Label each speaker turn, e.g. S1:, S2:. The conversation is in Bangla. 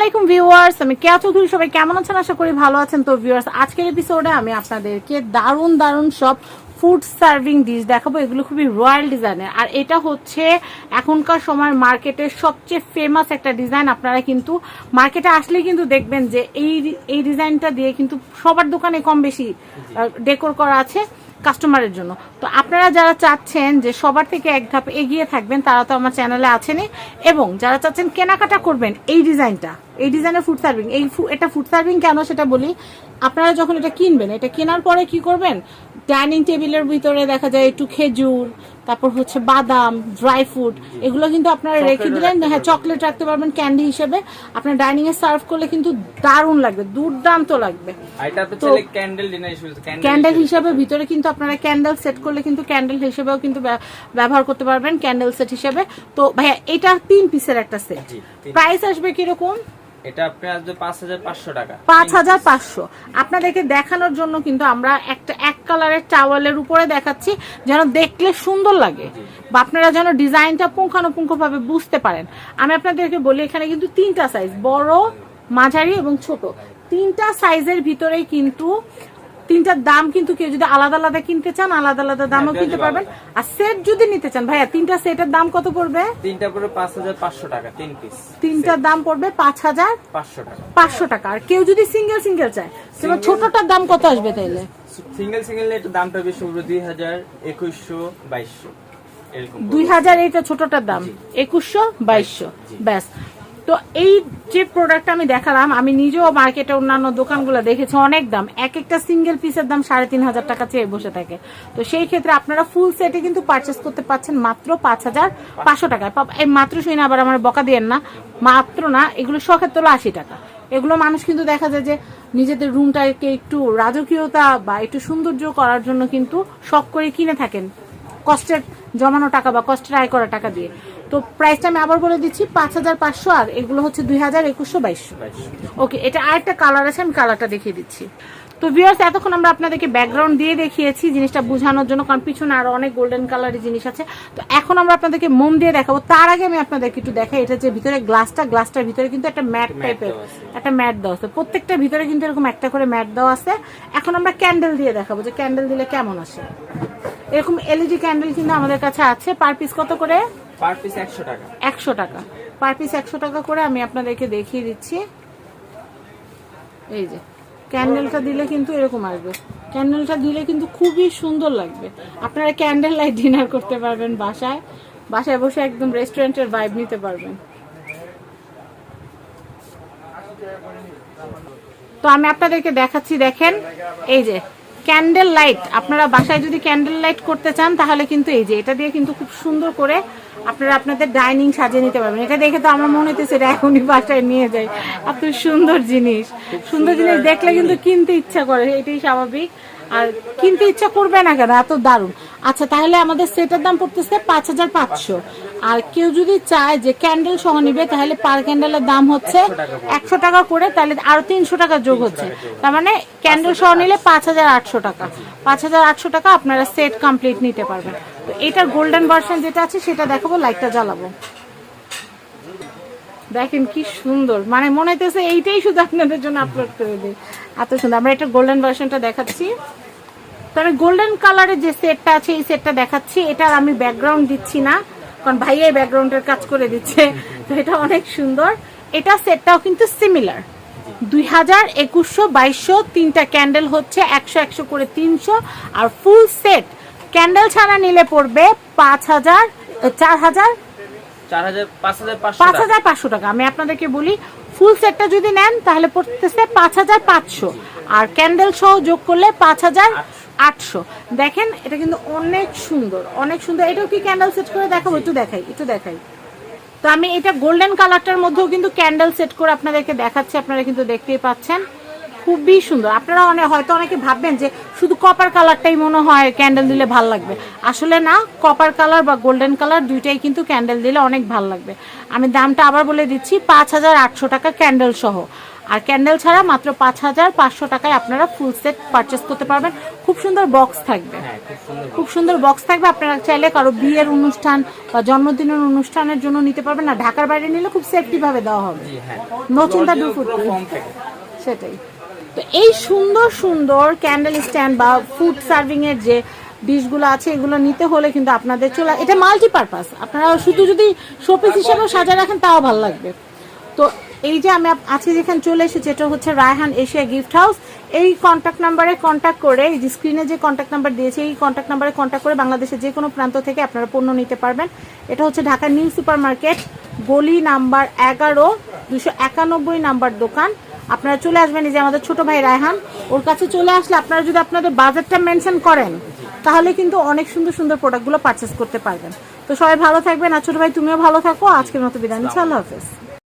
S1: আলাইকুম ভিউয়ার্স, আমি কেয়া চৌধুরী, সবাই কেমন আছেন? আশা করি ভালো আছেন। তো ভিউয়ার্স, আজকের এপিসোডে আমি আপনাদেরকে দারুণ দারুণ সব ফুড সার্ভিং ডিশ দেখাবো। এগুলো খুবই রয়্যাল ডিজাইনের আর এটা হচ্ছে এখনকার সময় মার্কেটের সবচেয়ে ফেমাস একটা ডিজাইন আপনারা কিন্তু মার্কেটে আসলে কিন্তু দেখবেন যে এই এই ডিজাইনটা দিয়ে কিন্তু সবার দোকানে কম বেশি ডেকোর করা আছে কাস্টমারের জন্য। তো আপনারা যারা চাচ্ছেন যে সবার থেকে এক ধাপ এগিয়ে থাকবেন, তারা তো আমার চ্যানেলে আছেনই। এবং যারা চাচ্ছেন কেনাকাটা করবেন এই ডিজাইনটা এই ডিজাইনের ফুড সার্ভিং এই এটা ফুড সার্ভিং কেন সেটা বলি? আপনারা যখন এটা কিনবেন এটা কেনার পরে কি করবেন? ডাইনিং টেবিলের ভিতরে দেখা যায় একটু খেজুর তারপর হচ্ছে বাদাম ড্রাই ফ্রুট এগুলো কিন্তু আপনারা রেখে দিলেন হ্যাঁ চকলেট রাখতে পারবেন ক্যান্ডি হিসেবে। আপনার ডাইনিং এ সার্ভ করলে কিন্তু দারুণ লাগবে দুর্দান্ত লাগবে।
S2: ক্যান্ডেল হিসেবে
S1: ভিতরে কিন্তু আপনারা ক্যান্ডেল সেট করলে কিন্তু ক্যান্ডেল হিসেবেও কিন্তু ব্যা- ব্যবহার করতে পারবেন ক্যান্ডেল সেট হিসেবে। তো ভাইয়া এটা তিন পিসের একটা সেট প্রাইস আসবে কীরকম?
S2: এটা আসবে টাকা।
S1: পাঁচ হাজার পাঁচশো। আপনাদেরকে দেখানোর জন্য কিন্তু আমরা একটা এক কালারের টাওয়ালের উপরে দেখাচ্ছি যেন দেখলে সুন্দর লাগে বা আপনারা যেন ডিজাইনটা পুঙ্খানুপুঙ্খভাবে বুঝতে পারেন। আমি আপনাদেরকে বলি এখানে কিন্তু তিনটা সাইজ বড় মাঝারি এবং ছোট। তিনটা সাইজের ভিতরেই কিন্তু তিনটার দাম কিন্তু কেউ যদি আলাদা আলাদা কিনতে চান আলাদা আলাদা দামও
S2: হ্যাঁ,
S1: কিনতে পারবেন। আর সেট যদি নিতে চান ভাইয়া তিনটা সেটের দাম কত পড়বে?
S2: তিনটা পরে পাঁচ হাজার পাঁচশো টাকা তিন পিস
S1: তিনটার দাম পড়বে পাঁচ হাজার
S2: পাঁচশো টাকা।
S1: পাঁচশো টাকা। আর কেউ যদি সিঙ্গেল সিঙ্গেল চায় তাহলে ছোটটার দাম কত আসবে তাইলে?
S2: সিঙ্গেল সিঙ্গেল এটা দামটা বেশি পড়বে দুই হাজার একুশশো বাইশশো
S1: দুই হাজার এইটা ছোটটার দাম একুশশো বাইশশো। ব্যাস। তো এই যে প্রোডাক্টটা আমি দেখালাম, আমি নিজেও মার্কেটে অন্যান্য দোকানগুলো দেখেছি, অনেক দাম। এক একটা সিঙ্গেল পিসের দাম সাড়ে তিন হাজার টাকা চেয়ে বসে থাকে। তো সেই ক্ষেত্রে আপনারা ফুল সেটে কিন্তু পারচেস করতে পারছেন মাত্র পাঁচ হাজার পাঁচশো টাকায়। এই মাত্র শুনে আবার আমার বকা দিয়েন না, মাত্র না, এগুলো শখের তোলা আশি টাকা। এগুলো মানুষ কিন্তু দেখা যায় যে নিজেদের রুমটাকে একটু রাজকীয়তা বা একটু সৌন্দর্য করার জন্য কিন্তু শখ করে কিনে থাকেন। কষ্টের জমানো টাকা বা কষ্টের আয় করা টাকা দিয়ে। তো প্রাইসটা আমি আবার বলে দিচ্ছি পাঁচ হাজার পাঁচশো আর এগুলো হচ্ছে দুই হাজার একুশশো বাইশশো ওকে এটা আরেকটা কালার আছে আমি কালারটা দেখিয়ে দিচ্ছি। তো ভিউয়ার্স এতক্ষণ আমরা আপনাদেরকে ব্যাকগ্রাউন্ড দিয়ে দেখিয়েছি জিনিসটা বোঝানোর জন্য কারণ পিছনে আরও অনেক গোল্ডেন কালারের জিনিস আছে। তো এখন আমরা আপনাদেরকে মোম দিয়ে দেখাবো তার আগে আমি আপনাদেরকে একটু দেখাই এটা যে ভিতরে গ্লাসটা গ্লাসটার ভিতরে কিন্তু একটা ম্যাট
S2: ম্যাট
S1: টাইপের একটা ম্যাট দেওয়া আছে। প্রত্যেকটা ভিতরে কিন্তু এরকম একটা করে ম্যাট দেওয়া আছে। এখন আমরা ক্যান্ডেল দিয়ে দেখাবো যে ক্যান্ডেল দিলে কেমন আসে। এরকম এলইডি ক্যান্ডেল কিন্তু আমাদের কাছে আছে পার পিস কত করে?
S2: পার পিস একশো টাকা।
S1: একশো টাকা। পার পিস একশো টাকা করে আমি আপনাদেরকে দেখিয়ে দিচ্ছি। এই যে, ক্যান্ডেলটা দিলে কিন্তু এরকম আসবে। ক্যান্ডেলটা দিলে কিন্তু খুবই সুন্দর লাগবে। আপনারা ক্যান্ডেল লাইট ডিনার করতে পারবেন বাসায়। বাসায় বসে একদম রেস্টুরেন্টের ভাইব নিতে পারবেন। তো আমি আপনাদেরকে দেখাচ্ছি, দেখেন। এই যে ক্যান্ডেল লাইট আপনারা বাসায় যদি ক্যান্ডেল লাইট করতে চান তাহলে কিন্তু এই যে এটা দিয়ে কিন্তু খুব সুন্দর করে আপনারা আপনাদের ডাইনিং সাজিয়ে নিতে পারবেন। এটা দেখে তো আমার মনে হইতেছে এটা এখনই বাসায় নিয়ে যাই। এত সুন্দর জিনিস। সুন্দর জিনিস দেখলে কিন্তু কিনতে ইচ্ছা করে এটাই স্বাভাবিক। আর কিনতে ইচ্ছা করবে না কেন? এত দারুণ। আচ্ছা তাহলে আমাদের সেটার দাম পড়তেছে পাঁচ হাজার পাঁচশো। আর কেউ যদি চায় যে ক্যান্ডেল সহ নিবে, তাহলে পার ক্যান্ডেলের দাম হচ্ছে একশো টাকা করে, তাহলে আরও তিনশো টাকা যোগ হচ্ছে। তার মানে ক্যান্ডেল সহ নিলে পাঁচ হাজার আটশো টাকা। পাঁচ হাজার আটশো টাকা আপনারা সেট কমপ্লিট নিতে পারবেন। তো এটার গোল্ডেন ভার্সন যেটা আছে, সেটা দেখাবো লাইটটা জ্বালাবো। দেখেন কি সুন্দর। মানে মনে হইতেছে এইটাই শুধু আপনাদের জন্য আপলোড করে দিই। এত সুন্দর। আমরা এটা গোল্ডেন ভার্সনটা দেখাচ্ছি। তো আমি গোল্ডেন কালারের যে সেটটা আছে এই সেটটা দেখাচ্ছি। এটার আমি ব্যাকগ্রাউন্ড দিচ্ছি না কারণ ভাইয়াই ব্যাকগ্রাউন্ডের কাজ করে দিচ্ছে। তো এটা অনেক সুন্দর। এটা সেটটাও কিন্তু সিমিলার দুই হাজার একুশশো বাইশশো তিনটা ক্যান্ডেল হচ্ছে একশো একশো করে তিনশো আর ফুল সেট ক্যান্ডেল ছাড়া নিলে পড়বে পাঁচ হাজার চার হাজার।
S2: পাঁচ হাজার পাঁচশো টাকা।
S1: আমি আপনাদেরকে বলি ফুল সেটটা যদি নেন তাহলে পড়তেছে পাঁচ হাজার পাঁচশো। আর ক্যান্ডেল সহ যোগ করলে পাঁচ হাজার আটশো। দেখেন, এটা কিন্তু অনেক সুন্দর অনেক সুন্দর। এটাও কি ক্যান্ডেল সেট করে দেখাবো? একটু দেখাই একটু দেখাই। তো আমি এটা গোল্ডেন কালারটার মধ্যেও কিন্তু ক্যান্ডেল সেট করে আপনাদেরকে দেখাচ্ছি, আপনারা কিন্তু দেখতেই পাচ্ছেন। খুবই সুন্দর। আপনারা অনেক হয়তো অনেকে ভাববেন যে শুধু কপার কালারটাই মনে হয় ক্যান্ডেল দিলে ভালো লাগবে। আসলে না কপার কালার বা গোল্ডেন কালার দুইটাই কিন্তু ক্যান্ডেল দিলে অনেক ভালো লাগবে। আমি দামটা আবার বলে দিচ্ছি পাঁচ হাজার আটশো টাকা ক্যান্ডেল সহ। আর ক্যান্ডেল ছাড়া মাত্র পাঁচ হাজার পাঁচশো টাকায় আপনারা ফুল সেট পারচেস করতে পারবেন। খুব সুন্দর বক্স থাকবে।
S2: হ্যাঁ খুব সুন্দর
S1: বক্স থাকবে। আপনারা চাইলে কারও বিয়ের অনুষ্ঠান বা জন্মদিনের অনুষ্ঠানের জন্য নিতে পারবেন। না ঢাকার বাইরে নিলে খুব সেফটি ভাবে দেওয়া হবে।
S2: হ্যাঁ।
S1: No চিন্তা, সেটাই। তো এই সুন্দর সুন্দর ক্যান্ডেল স্ট্যান্ড বা ফুড সার্ভিং এর যে ডিশগুলো আছে, এগুলো নিতে হলে কিন্তু আপনাদের চলে এটা মাল্টিপারপাস আপনারা শুধু যদি শোপিস হিসেবে সাজা রাখেন, তাও ভালো লাগবে। তো এই যে আমি আজকে যেখানে চলে এসেছি, এটা হচ্ছে রায়হান এশিয়া গিফট হাউস এই কন্ট্যাক্ট নাম্বারে কন্ট্যাক্ট করে, এই যে স্ক্রিনে যে কন্ট্যাক্ট নাম্বার দিয়েছে, এই কন্ট্যাক্ট নাম্বারে কন্ট্যাক্ট করে বাংলাদেশের যে কোনো প্রান্ত থেকে আপনারা পণ্য নিতে পারবেন। এটা হচ্ছে ঢাকা নিউ সুপার মার্কেট গলি নাম্বার এগারো, দুশো একানব্বই নাম্বার দোকান। আপনারা চলে আসবেন এই যে আমাদের ছোট ভাই রায়হান। ওর কাছে চলে আসলে আপনারা যদি আপনাদের বাজেটটা মেনশন করেন, তাহলে কিন্তু অনেক সুন্দর সুন্দর প্রোডাক্টগুলো পারচেস করতে পারবেন। তো সবাই ভালো থাকবেন। আর ছোট ভাই, তুমিও ভালো থাকো। আজকের মতো বিদায় নিচ্ছি। আল্লাহ হাফেজ।